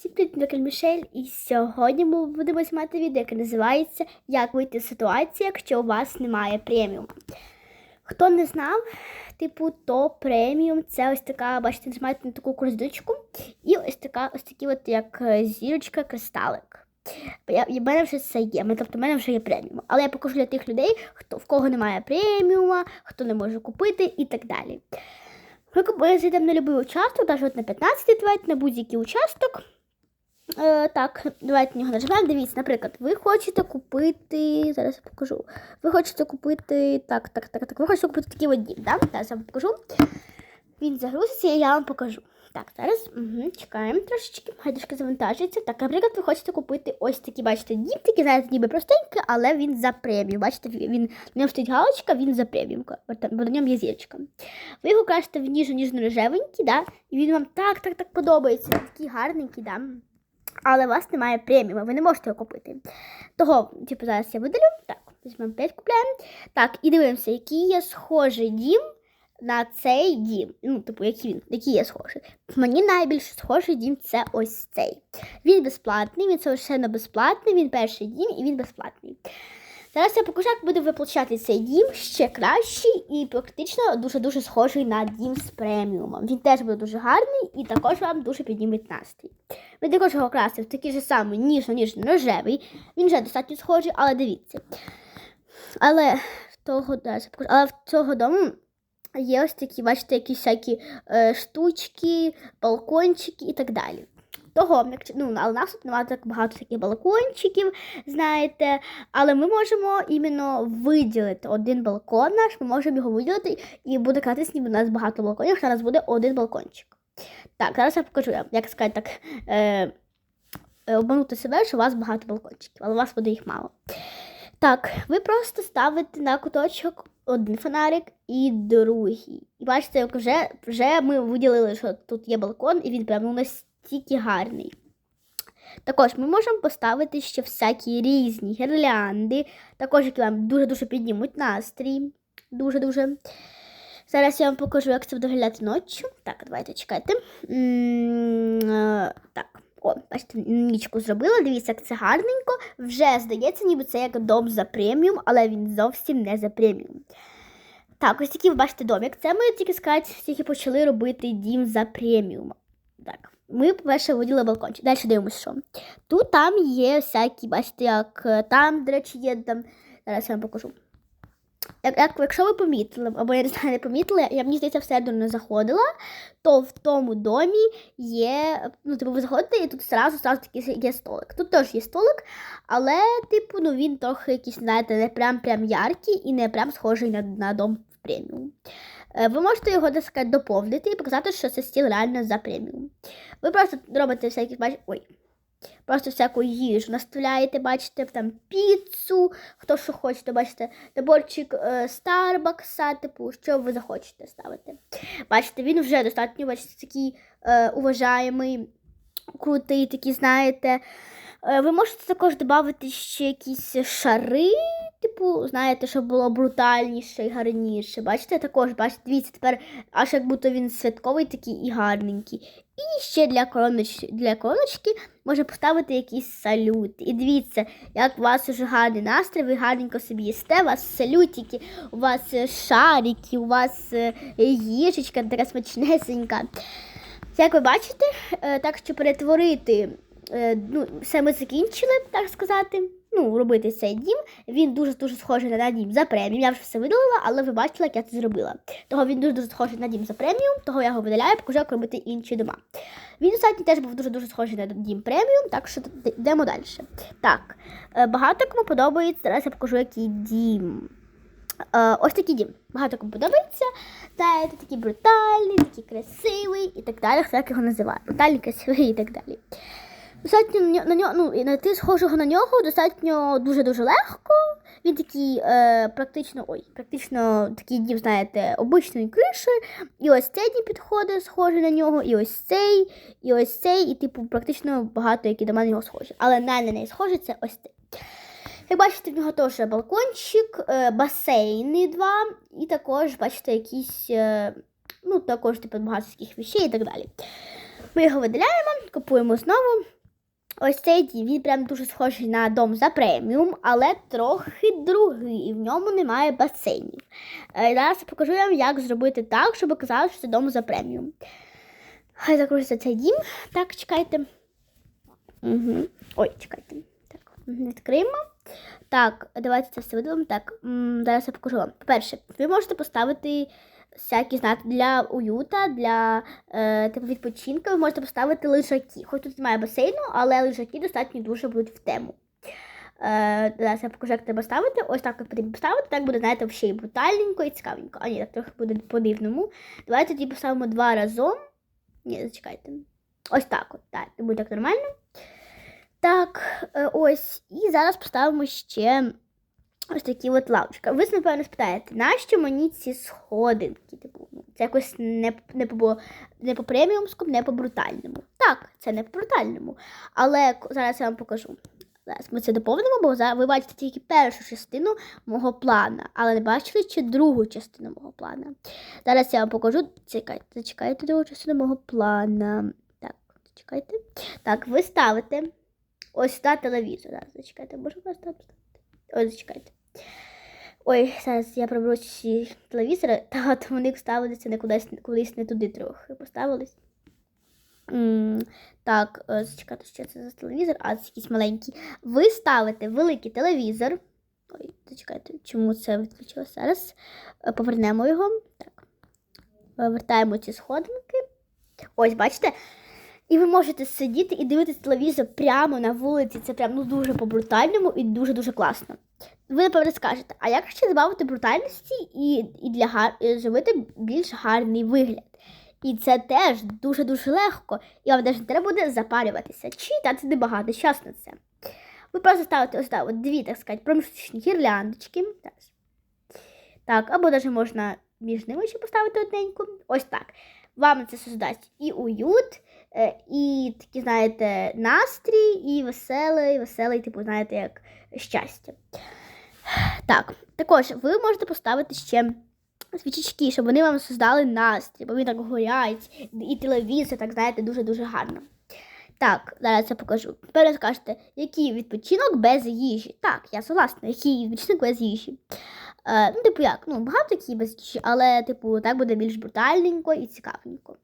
Всім привіт, я Мішель, і сьогодні ми будемо знімати відео, яке називається Як вийти з ситуації, якщо у вас немає преміуму. Хто не знав, типу, то преміум це ось така, бачите, нажимаєте на таку корзиночку, і ось така, ось такі, от як е, зірочка, кристалик. В мене вже це є, тобто в мене вже є преміум. Але я покажу для тих людей, хто в кого немає преміума, хто не може купити і так далі. Ми зайдемо на будь-який участок, навіть на 15 давайте на будь-який участок. Е, так, давайте нього нажимаємо. Дивіться, наприклад, ви хочете купити. Зараз я покажу. Ви хочете купити. Так, так, так, так. Ви хочете купити такий от дім, да? Зараз я вам покажу. Він загрузиться і я вам покажу. Так, зараз угу, чекаємо трошечки, трошки завантажується. Так, наприклад, ви хочете купити ось такі, бачите, такі, знаєте, ніби простенький, але він за преміум. Бачите, він на ньому стоїть галочка, він за преміум, бо на ньому є зірочка. Ви його кажете в ніжно ніжно рожевенький, да? і він вам так, так, так подобається. Такий гарненький, да? Але у вас немає преміуму, ви не можете його купити. Того, типу, зараз я видалю. Так, візьмемо 5 купляємо. Так, і дивимося, який є схожий дім на цей дім. Ну, типу, який він, який є схожий. Мені найбільш схожий дім це ось цей. Він безплатний, він совершенно безплатний, він перший дім і він безплатний. Зараз я покажу, як буде виплачати цей дім ще кращий і практично дуже-дуже схожий на дім з преміумом. Він теж буде дуже гарний і також вам дуже підніметь настрій. Ви також його красив такий же самий ніжно-ніжно-рожевий. Він вже достатньо схожий, але дивіться. Але в того, я покажу. але в цього дому є ось такі, бачите, якісь всякі е, штучки, балкончики і так далі. Того, якщо- ну, але у нас тут немає так багато таких балкончиків, знаєте, але ми можемо іменно виділити один балкон наш, ми можемо його виділити і буде казатись, ніби у нас багато балконів, у нас буде один балкончик. Так, зараз я покажу, як сказати так, е, е, обманути себе, що у вас багато балкончиків, але у вас буде їх мало. Так, ви просто ставите на куточок один фонарик і другий. І бачите, як вже, вже ми виділили, що тут є балкон, і він прямо ну, настільки гарний. Також ми можемо поставити ще всякі різні гірлянди, також які вам дуже-дуже піднімуть настрій. Дуже-дуже. Зараз я вам покажу, як це буде виглядати ночі. Так, давайте чекайте. Е, Так, о, бачите, нічку зробила. Дивіться, як це гарненько. Вже здається, ніби це як дом за преміум, але він зовсім не за преміум. Так, ось такий ви бачите домик. Це ми тільки сказати, тільки почали робити дім за преміум. Так, ми, по-перше, виділи балкончик. Далі дивимося, що. Тут там є всякі, бачите, як е, там, до речі, є там. Зараз я вам покажу. Як, як, якщо ви помітили, або я не знаю, не помітили, я мені здається, всередину заходила, то в тому домі є. Ну, типу, ви заходите, і тут зразу, зразу такий є столик. Тут теж є столик, але, типу, ну він трохи якийсь, знаєте, не прям прям яркий і не прям схожий на, на дом в преміум. Е, Ви можете його так сказати, доповнити і показати, що це стіл реально за преміум. Ви просто робите всякі, бачите, ой. Просто всяку їжу наставляєте, бачите, там піцу, хто що хочете, бачите, наборчик е, Старбакса, типу, що ви захочете ставити. Бачите, він вже достатньо, бачите, такий е, уважаємий, крутий, такий, знаєте. Е, ви можете також додати ще якісь шари, типу, знаєте, щоб було брутальніше і гарніше. Бачите, також, бачите, дивіться, тепер аж як будто він святковий такий і гарненький. І ще для короночки, для короночки може поставити якийсь салют. І дивіться, як у вас уже гарний настрій, ви гарненько собі їсте, у вас салютики, у вас е, шарики, у вас е, їжечка така смачнесенька. Як ви бачите, е, так що перетворити, ну, все ми закінчили, так сказати. Ну, робити цей дім. Він дуже-дуже схожий на дім за преміум. Я вже все видалила, але ви бачили, як я це зробила. Того він дуже-дуже схожий на дім за преміум, того я його видаляю, покажу, як робити інші дома. Він, кстати, теж був дуже-дуже схожий на дім преміум, так що йдемо далі. Так, е, багато кому подобається, зараз я покажу, який дім. Е, ось такий дім. Багато кому подобається. Знаєте, такий брутальний, такий красивий і так далі. Хто як його називає? Брутальний, красивий і так далі. Достатньо на нього, ну, і знайти схожого на нього достатньо дуже-дуже легко. Він такий е, практично, ой, практично такий знаєте, обичної криші. І ось цей дім підходить, схожий на нього, і ось цей, і ось цей, і типу практично багато які до мене нього схожі. Але на неї схожий це ось цей. Як бачите, в нього теж балкончик, е, басейни два, і також, бачите, якісь, е, ну, також типу багато таких вещей і так далі. Ми його видаляємо, купуємо знову. Ось цей дім, він прям дуже схожий на дом за преміум, але трохи другий, і в ньому немає басейнів. Е, Зараз покажу вам, як зробити так, щоб казали, що це дом за преміум. Хай закружиться цей дім. Так, чекайте. Угу. Ой, чекайте. Так, відкриємо. Так, давайте це все видалимо. Так, зараз я покажу вам. По-перше, ви можете поставити всякі знаки для уюта, для е, типу відпочинку. Ви можете поставити лежаки. Хоч тут немає басейну, але лежаки достатньо дуже будуть в тему. Е, зараз я покажу, як треба ставити. Ось так як потрібно поставити. Так буде, знаєте, ще й брутальненько і цікавенько. А ні, так трохи буде по-дивному. Давайте тоді поставимо два разом. Ні, зачекайте. Ось так от. Так, буде так нормально. Так, е, ось. І зараз поставимо ще ось такі от лавочки. Ви, напевно, спитаєте, нащо мені ці сходинки? Типу, це якось не, не, по, не по преміумському, не по брутальному. Так, це не по брутальному. Але зараз я вам покажу. Зараз ми це доповнимо, бо ви бачите тільки першу частину мого плана, але не бачили ще другу частину мого плана. Зараз я вам покажу. Чекайте, зачекайте другу частину мого плана. Так, зачекайте. Так, ви ставите ось сюди телевізор. Зараз зачекайте, можу там. Ось зачекайте. Ой, зараз я приберу ці телевізори, та от вони ставилися не кудись, кудись не туди трохи поставились. М, Так, е, зачекайте, що це за телевізор, а це якийсь маленький. Ви ставите великий телевізор. Ой, зачекайте, чому це відключилося зараз? Е, Повернемо його. Так. Вертаємо ці сходинки. Ось, бачите? І ви можете сидіти і дивитися телевізор прямо на вулиці. Це прям ну, дуже по-брутальному і дуже-дуже класно. Ви, напевно, скажете, а як ще збавити брутальності і, і для гар... і зробити більш гарний вигляд? І це теж дуже-дуже легко. І вам теж не треба буде запарюватися чи дати небагато час на це. Ви просто ставите ось так, от дві, так сказати, проміжні гірляндочки. Так. або навіть можна між ними ще поставити одненьку. Ось так. Вам це создасть і уют, е, і такий, знаєте, настрій, і веселий, веселий, типу, знаєте, як щастя. Так, також ви можете поставити ще свічечки, щоб вони вам создали настрій, бо вони так горять, і телевізор, так знаєте, дуже-дуже гарно. Так, зараз я покажу. Тепер скажете, який відпочинок без їжі. Так, я согласна, який відпочинок без їжі. Е, ну, типу, як? Ну, багато які без їжі, але, типу, так буде більш брутальненько і цікавенько.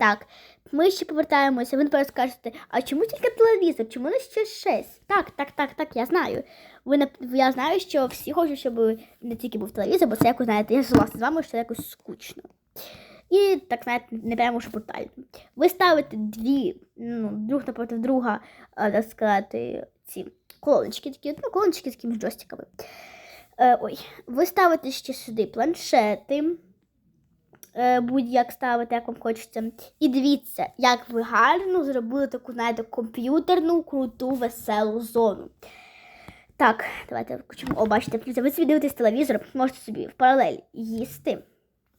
Так, ми ще повертаємося. Ви тепер скажете, а чому тільки телевізор? Чому не ще щось? Так, так, так, так, я знаю. Ви я знаю, що всі хочуть, щоб не тільки був телевізор, бо це якось, знаєте, я согласна з вами, що якось скучно. І так, знаєте, не прямо що брутально. Ви ставите дві, ну, друг напроти друга, е, так сказати, ці колоночки такі, ну, колоночки з такими джойстиками. Е, ой, ви ставите ще сюди планшети. Е, будь-як ставити, як вам хочеться. І дивіться, як ви гарно зробили таку, знаєте, комп'ютерну, круту, веселу зону. Так, давайте включимо. О, бачите, дивіться, ви собі дивитесь телевізор, можете собі в паралель їсти.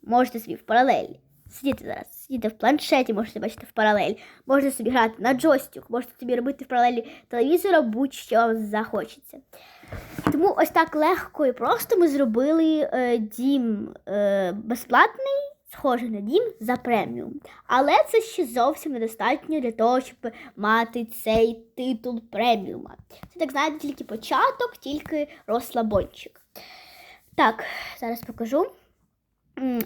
Можете собі в паралель сидіти зараз, сидіти в планшеті, можете бачити в паралель. Можете собі грати на джойстик, можете собі робити в паралелі телевізора, будь-що вам захочеться. Тому ось так легко і просто ми зробили е, дім е, безплатний, схожий на дім за преміум. Але це ще зовсім недостатньо для того, щоб мати цей титул преміума. Це так знаєте, тільки початок, тільки розслабончик. Так, зараз покажу.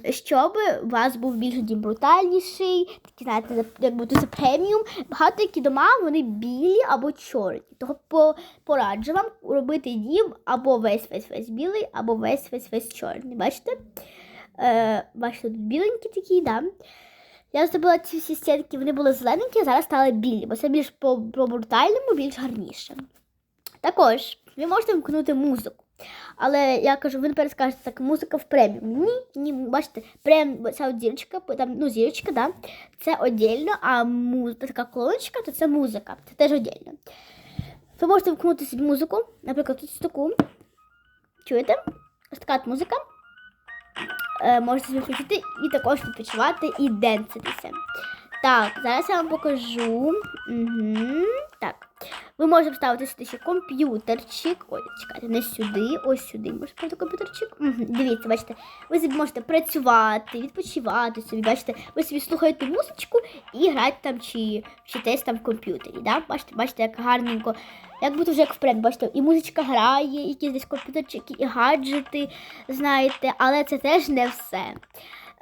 Щоб у вас був більш дім брутальніший, такий, знаєте, як бути за преміум. Багато які дома вони білі або чорні. Того по, пораджу вам робити дім або весь весь весь білий, або весь весь весь чорний. Бачите? Е, бачите, тут біленькі такі, да. Я зробила ці всі стінки, вони були зелененькі, а зараз стали білі, бо це більш по, по брутальному, більш гарніше. Також ви можете вмкнути музику. Але я кажу, ви наперед скажете, так, музика в преміум. Ні, ні, бачите, прем, ця от зірочка, там, ну, зірочка, да, це отдельно, а музика, така колоночка, то це музика, це теж отдельно. Ви можете вмкнути собі музику, наприклад, тут таку. Чуєте? Ось така музика. Е, можете собі включити і також відпочивати і денситися. Так, зараз я вам покажу. Угу. Так. Ви можете вставити сюди ще комп'ютерчик. Ой, чекайте, не сюди, ось сюди. Можете вставити комп'ютерчик. Угу. Дивіться, бачите, ви собі можете працювати, відпочивати собі. Бачите, ви собі слухаєте музичку і граєте там чи вчитесь там в комп'ютері. Да? Бачите, бачите, як гарненько. Як будто вже як вперед, бачите, і музичка грає, якісь десь комп'ютерчики, і гаджети, знаєте, але це теж не все.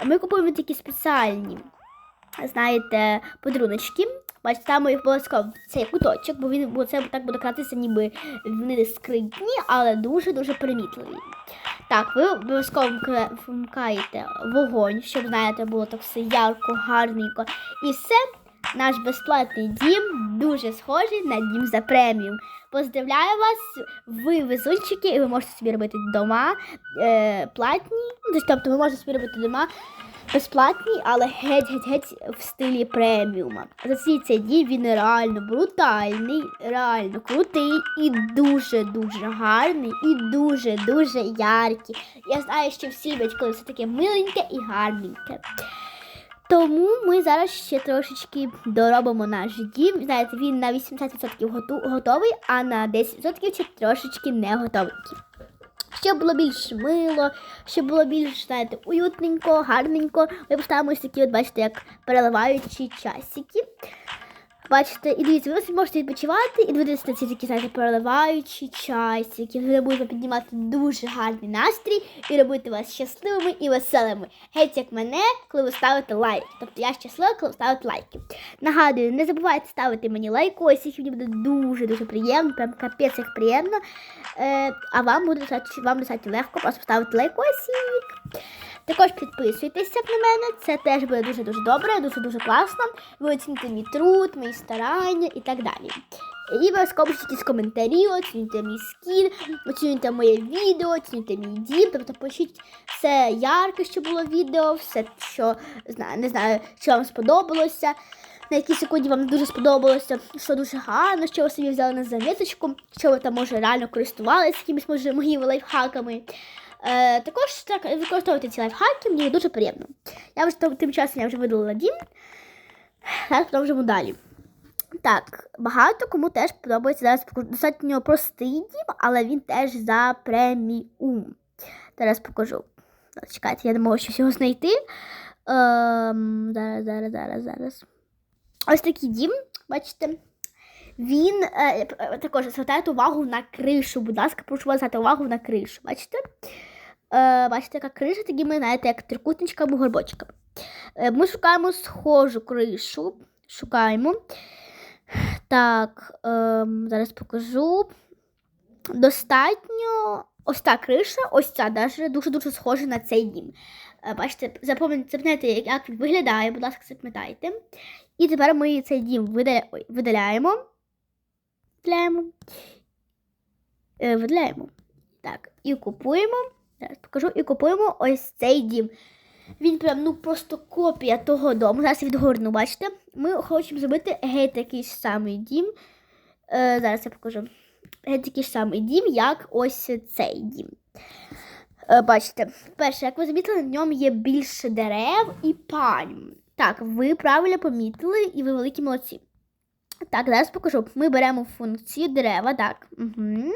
Ми купуємо такі спеціальні знаєте, подаруночки. Бачите, там їх обов'язково в цей куточок, бо він бо це так буде кратися, ніби вони скритні, але дуже-дуже примітливі. Так, ви обов'язково вмикаєте вогонь, щоб, знаєте, було так все ярко, гарненько. І все, наш безплатний дім дуже схожий на дім за преміум. Поздравляю вас, ви везунчики, і ви можете собі робити дома е, платні. Ну, Тобто ви можете собі робити дома безплатні, але геть-геть-геть в стилі преміума. За цей цей дім він реально брутальний, реально крутий і дуже-дуже гарний, і дуже-дуже яркий. Я знаю, що всі коли все таке миленьке і гарненьке. Тому ми зараз ще трошечки доробимо наш дім. Знаєте, він на 80% готовий, а на 10% ще трошечки не готовий. Щоб було більш мило, щоб було більш, знаєте, уютненько, гарненько. Ми поставимо ось такі, от, бачите, як переливаючі часики. Бачите, і дивіться, ви можете відпочивати і дивитися на ці такі, знаєте, переливаючі часики. Вони будуть піднімати дуже гарний настрій і робити вас щасливими і веселими. Геть як мене, коли ви ставите лайк. Тобто я щаслива, коли ви ставите лайки. Нагадую, не забувайте ставити мені лайкосик, мені буде дуже-дуже приємно, прям капець як приємно. Е, а вам буде вам достатньо легко просто поставити лайкосик. Також підписуйтеся на мене, це теж буде дуже-дуже добре, дуже-дуже класно. Ви оціните мій труд, мої старання і так далі. І обов'язково пишіть якісь коментарі, оцінюйте мій скін, оцінюйте моє відео, оцінюйте мій дім, тобто пишіть все ярке, що було відео, все, що знаю, не знаю, що вам сподобалося. На якій секунді вам дуже сподобалося, що дуже гарно, що ви собі взяли на заміточку, що ви там може реально користувалися якимись може моїми лайфхаками. Е, також так використовуйте ці лайфхаки, мені дуже приємно. Я вже тим- часом я вже видалила дім. Зараз продовжимо далі. Так, багато кому теж подобається зараз достатньо простий дім, але він теж за преміум. Зараз покажу. Чекайте, я не можу щось його знайти. Ем, зараз, зараз, зараз, зараз. Ось такий дім, бачите. Він е, е, також звертайте увагу на кришу. Будь ласка, прошу вас звертати увагу на кришу. Бачите? Е, бачите, яка криша, тоді ми, знаєте, як трикутничками, горбочками. Е, ми шукаємо схожу кришу. Шукаємо. Так, ем, зараз покажу. Достатньо. Ось та криша, ось ця даже дуже-дуже схожа на цей дім. Е, Бачите, запам'ятайте, як- він виглядає, будь ласка, запам'ятайте. І тепер ми цей дім видаляємо. Видаляємо. Видаляємо. Так, і купуємо. Зараз покажу, і купуємо ось цей дім. Він прям ну просто копія того дому. Зараз відгорну, бачите? Ми хочемо зробити геть такий самий дім. Е, зараз я покажу. Геть такий самий дім, як ось цей дім. Е, бачите, перше, як ви замітили, на ньому є більше дерев і пальм. Так, ви правильно помітили, і ви великі молодці. Так, зараз покажу. Ми беремо функцію дерева, так. Угу.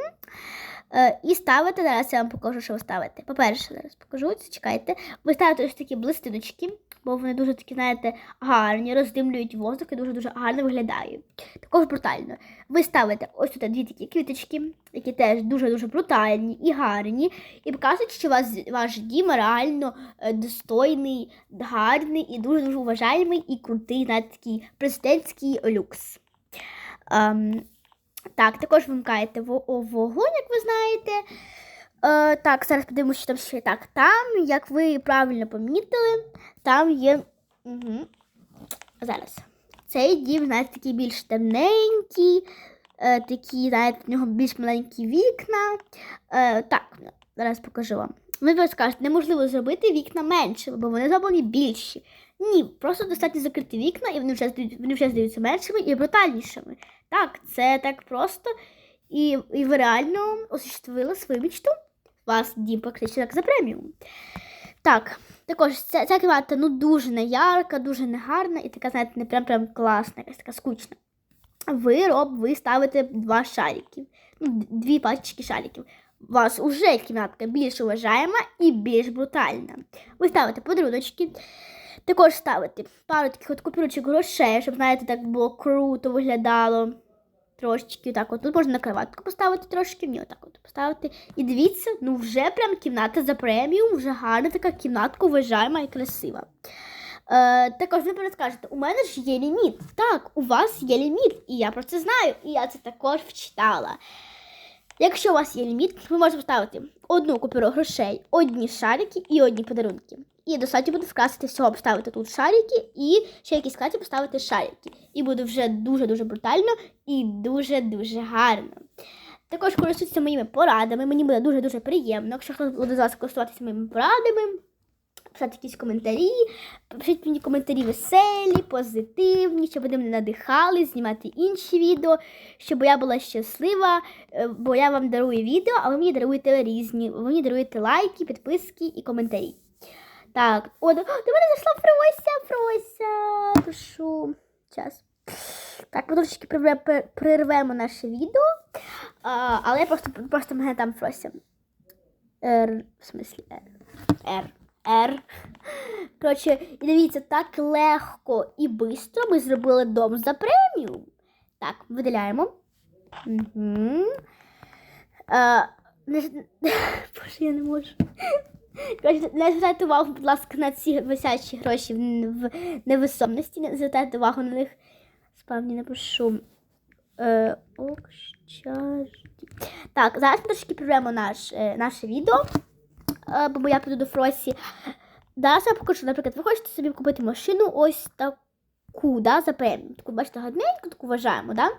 Е, і ставите, зараз я вам покажу, що ви ставите. По-перше, зараз покажу, чекайте. Ви ставите ось такі блистиночки, бо вони дуже такі, знаєте, гарні, роздимлюють воздух і дуже-дуже гарно виглядають. Також брутально. Ви ставите ось тут дві такі квіточки, які теж дуже-дуже брутальні і гарні, і показують, що вас, ваш дім реально е, достойний, гарний і дуже-дуже уважаємий і крутий, знаєте, такий президентський люкс. Ем, так, також вимикаєте вогонь, як ви знаєте. Е, так, зараз подивимося, що там ще так. Там, як ви правильно помітили, там є. Угу. Зараз. Цей дім, знаєте, такий більш темненький, е, такі, знаєте, в нього більш маленькі вікна. Е, так, зараз покажу вам. Ви скажете, неможливо зробити вікна меншими, бо вони зроблені більші. Ні, просто достатньо закрити вікна, і вони вже вони вже здаються меншими і брутальнішими. Так, це так просто. І, і ви реально осуществили свою мечту. У вас дім практично як за преміум. Так, Також ця, ця кімната ну, дуже не ярка, дуже не гарна і така, знаєте, не прям прям класна, якась така скучна. Ви роб, ви ставите два шарики, ну, дві пачки шариків. У вас уже кімнатка більш уважаема і більш брутальна. Ви ставите подаруночки, також ставите пару таких от купюрочок грошей, щоб, знаєте, так було круто виглядало. Трошечки так от. Тут можна на кроватку поставити трошки, ні, отак от поставити. І дивіться, ну вже прям кімната за преміум, вже гарна така кімнатка, уважаема і красива. Е, також ви перед скажете, у мене ж є ліміт. Так, у вас є ліміт, і я про це знаю, і я це також вчитала. Якщо у вас є ліміт, ви можете поставити одну купюру грошей, одні шарики і одні подарунки. І достатньо буде вкрасити всього, поставити тут шарики і ще якісь карті поставити шарики. І буде вже дуже-дуже брутально і дуже-дуже гарно. Також користуйтеся моїми порадами. Мені буде дуже-дуже приємно, якщо хтось буде з вас користуватися моїми порадами, писати якісь коментарі, пишіть мені коментарі веселі, позитивні, щоб вони мене надихали, знімати інші відео, щоб я була щаслива, е, бо я вам дарую відео, а ви мені даруєте різні. Ви мені даруєте лайки, підписки і коментарі. Так, о, до, мене зайшла Фрося, Фрося. Прошу. Час. Так, ми трошечки прервемо наше відео. А, але просто, просто мене там Фрося. Р, в смислі Р. Р. Р. Коротше, і дивіться, так легко і швидко ми зробили дом за преміум. Так, видаляємо. Угу. А, не, Боже, я не можу. Не звертайте увагу, будь ласка, на ці висячі гроші в, невисомності, не звертайте увагу на них. Справді напишу. Е. Так, зараз трошки наш, е, наше відео, е, бо я піду до Фросі. Я покажу, наприклад, ви хочете собі купити машину ось таку, да, за преміум. Таку, бачите, гарненьку, таку вважаємо, да?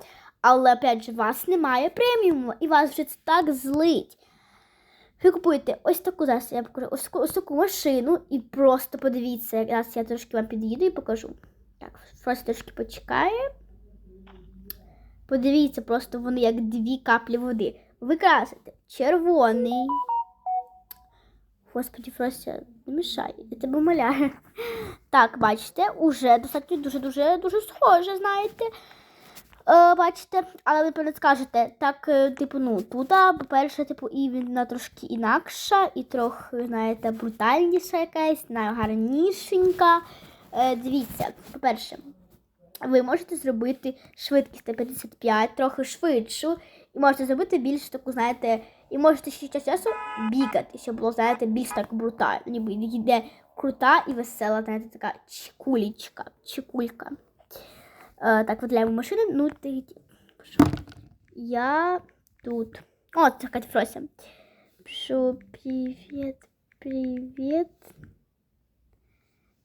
Але, опять же, вас немає преміуму, і вас вже це так злить. Ви купуєте ось таку зараз, я покажу, ось таку, ось таку машину, і просто подивіться, зараз я трошки вам під'їду і покажу. Так, Фрося трошки почекає. Подивіться, просто вони як дві каплі води. Ви красите червоний. Господи, Фрося, не мішай, я тебе умоляю. Так, бачите, уже достатньо дуже-дуже дуже схоже, знаєте. Е, бачите, але ви перед скажете, так, е, типу, ну, тут, по-перше, типу, і вона трошки інакша, і трохи, знаєте, брутальніша якась, найгарнішенька. Е, дивіться, по-перше, ви можете зробити швидкість на 55, трохи швидшу, і можете зробити більш таку, знаєте, і можете ще час часу бігати, щоб було, знаєте, більш так брутально, ніби йде крута і весела, знаєте, така чекулічка, чекулька. Е, так, видаляємо машину. Ну, ти. Я тут. О, це Фрося. Пишу привіт, привіт.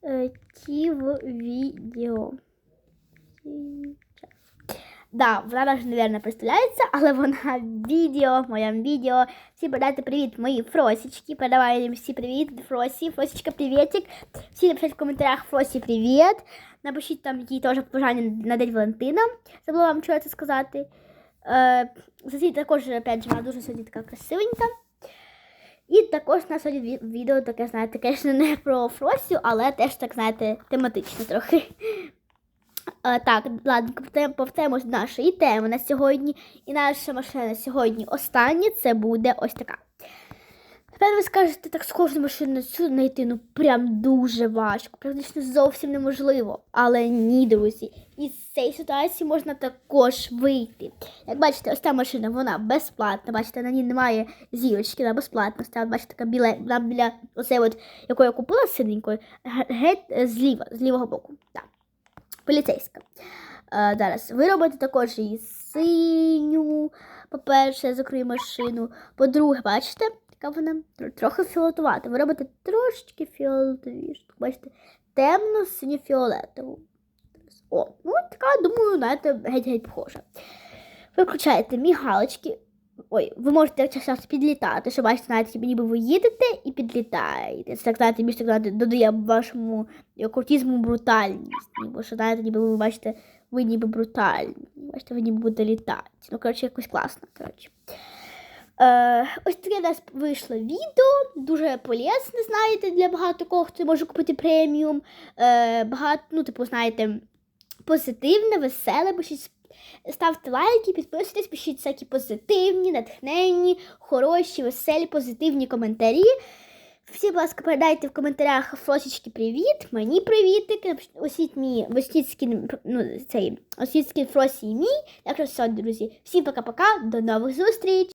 Е, ті в відео. Да, вона навіть, наверное, представляється, але вона в відео, в моєму відео. Всі передайте привіт мої Фросічки. Передавай їм всі привіт, Фросі. Фросічка, привітик. Всі напишіть в коментарях Фросі привіт. Напишіть там їй теж побажання на День Валентина. Забула вам що це сказати. Е, Сосі також, опять же, вона дуже сьогодні така красивенька. І також у нас сьогодні відео таке, знаєте, звісно, не про Фросю, але теж так, знаєте, тематично трохи. Е, так, ладно, повертаємось до нашої теми на сьогодні. І наша машина на сьогодні остання це буде ось така. Тепер ви скажете, так з схожу машину цю знайти, ну прям дуже важко, практично зовсім неможливо. Але ні, друзі, із цієї ситуації можна також вийти. Як бачите, ось та машина, вона безплатна. Бачите, на ній немає зірочки, вона безплатна. Стала, бачите, така біла, біля оцеї от, яку я купила синенькою, геть е, зліва, з лівого боку. Так. Поліцейська. Е, зараз ви робите також і синю. По-перше, я закрию машину. По-друге, бачите, яка вона трохи фіолетувата. Ви робите трошечки фіолетовіше. Бачите, темно синьо фіолетову. О, ну така, думаю, знаєте, геть-геть похожа. Ви включаєте мігалочки. Ой, ви можете час підлітати, що бачите, знаєте, ніби ви їдете і підлітаєте. Це так, знаєте, більш так знаєте, додає вашому окультизму брутальність. Ніби, що знаєте, ніби ви бачите, ви ніби брутальні. Бачите, ви ніби будете літати. Ну, коротше, якось класно, коротше. Е, ось таке у нас вийшло відео, дуже полезне, знаєте, для багато кого, хто може купити преміум. Е, багато, ну, типу, знаєте, позитивне, веселе, бо щось Ставте лайки, підписуйтесь, пишіть всякі позитивні, натхненні, хороші, веселі, позитивні коментарі. Всі, будь ласка, передайте в коментарях Фросічки привіт, мені привітики, освітні, освітські, ну, цей, освітські Фросі мій. Так що все, друзі. Всім пока-пока, до нових зустріч!